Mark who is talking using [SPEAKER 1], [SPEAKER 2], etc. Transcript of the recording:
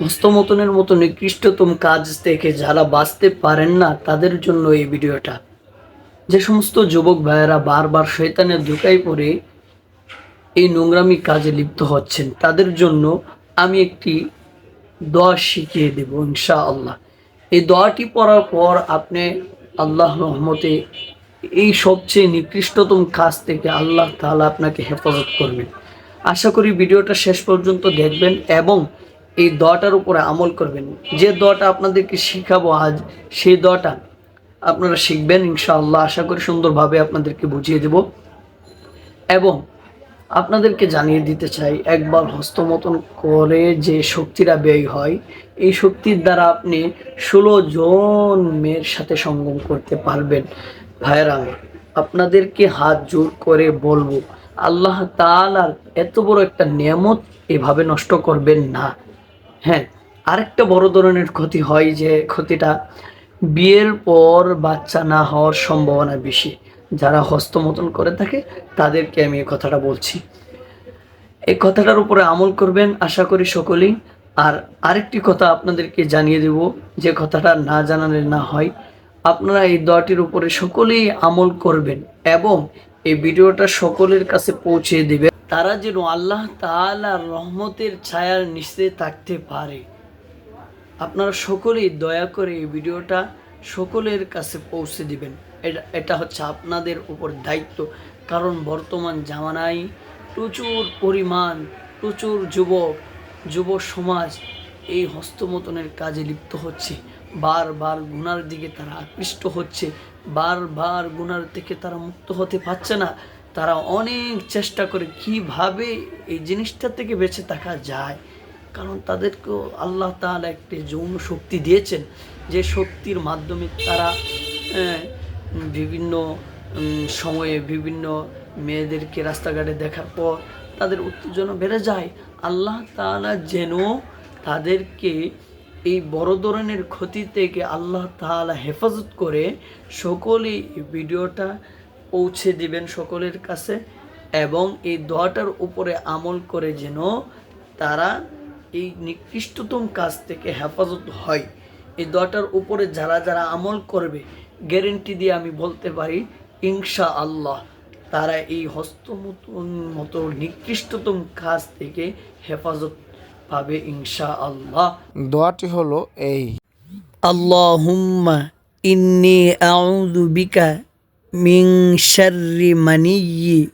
[SPEAKER 1] হস্তমতনের মতো নিকৃষ্টতম কাজ থেকে যারা বাঁচতে পারেন না, তাদের জন্য এই ভিডিওটা। যে সমস্ত যুবক ভাইয়েরা বারবার শয়তানের ধোকায় পড়ে এই নোংরামি কাজে লিপ্ত হচ্ছেন, তাদের জন্য আমি একটি দোয়া শিখিয়ে দেব ইনশাআল্লাহ। এই দোয়াটি পড়ার পর আপনি আল্লাহ রহমতে এই সবচেয়ে নিকৃষ্টতম কাজ থেকে আল্লাহ তাআলা আপনাকে হেফাজত করবেন। আশা করি ভিডিওটা শেষ পর্যন্ত দেখবেন এবং এই দটার উপরে আমল করবেন। যে দটা আপনাদেরকে শিখাবো আজ, সেই দটা আপনারা শিখবেন ইনশাআল্লাহ। আশা করি সুন্দরভাবে আপনাদেরকে বুঝিয়ে দেব। এবং আপনাদেরকে জানিয়ে দিতে চাই, একবার হস্তমতন করে যে শক্তিটা ব্যয় হয়, এই শক্তির দ্বারা আপনি ষোলো জন মেয়ের সাথে সঙ্গম করতে পারবেন। ভাইয়েরা, আপনাদেরকে হাত জোর করে বলব, আল্লাহ তাআলার এত বড় একটা নিয়ামত এভাবে নষ্ট করবেন না। হ্যাঁ আরেকটা বড় ধরনের ক্ষতি হয় যে ক্ষতিটা বিয়ের পর বাচ্চা না হওয়ার সম্ভাবনা বেশি। যারা হস্তমতন করে থাকে, তাদেরকে আমি এই কথাটা বলছি। এই কথাটার উপরে আমল করবেন আশা করি সকলেই। আর আরেকটি কথা আপনাদেরকে জানিয়ে দেব, যে কথাটা না জানালে না হয়। আপনারা এই দোয়াটির উপরে সকলেই আমল করবেন এবং এই ভিডিওটা সকলের কাছে পৌঁছে দেবে তারা যেন আল্লাহ তাআলার রহমতের ছায়ার নিচে থাকতে পারে। আপনারা সকলেই দয়া করে এই ভিডিওটা সকলের কাছে পৌঁছে দিবেন। এটা এটা হচ্ছে আপনাদের উপর দায়িত্ব। কারণ বর্তমান জামানায় প্রচুর পরিমাণ, প্রচুর যুবক, যুব সমাজ এই হস্তমতনের কাজে লিপ্ত হচ্ছে। বারবার গুনার দিকে তারা আকৃষ্ট হচ্ছে। বারবার গুনার থেকে তারা মুক্ত হতে পারছে না। তারা অনেক চেষ্টা করে কীভাবে এই জিনিসটা থেকে বেঁচে থাকা যায়। কারণ তাদেরকেও আল্লাহ তাআলা একটি যৌন শক্তি দিয়েছেন, যে শক্তির মাধ্যমে তারা বিভিন্ন সময়ে বিভিন্ন মেয়েদেরকে রাস্তাঘাটে দেখার পর তাদের উত্তেজনা বেড়ে যায়। আল্লাহ তাআলা যেন তাদেরকে এই বড় ধরনের ক্ষতি থেকে আল্লাহ তাআলা হেফাজত করে সকলেই ভিডিওটা পৌঁছে দিবেন সকলের কাছে এবং এই দোয়াটার উপরে আমল করে যেন তারা এই নিকৃষ্টতম কাজ থেকে হেফাজত হয়। এই দোয়াটার উপরে যারা যারা আমল করবে গ্যারেন্টি দিয়ে আমি বলতে পারি ইনশা আল্লাহ তারা এই হস্ত মতো নিকৃষ্টতম কাজ থেকে হেফাজত পাবে ইনশা আল্লাহ
[SPEAKER 2] দোয়াটি হলো এই।
[SPEAKER 1] আল্লাহুম্মা ইন্নি আউযু বিকা मिन शर्रि मनिय्यि।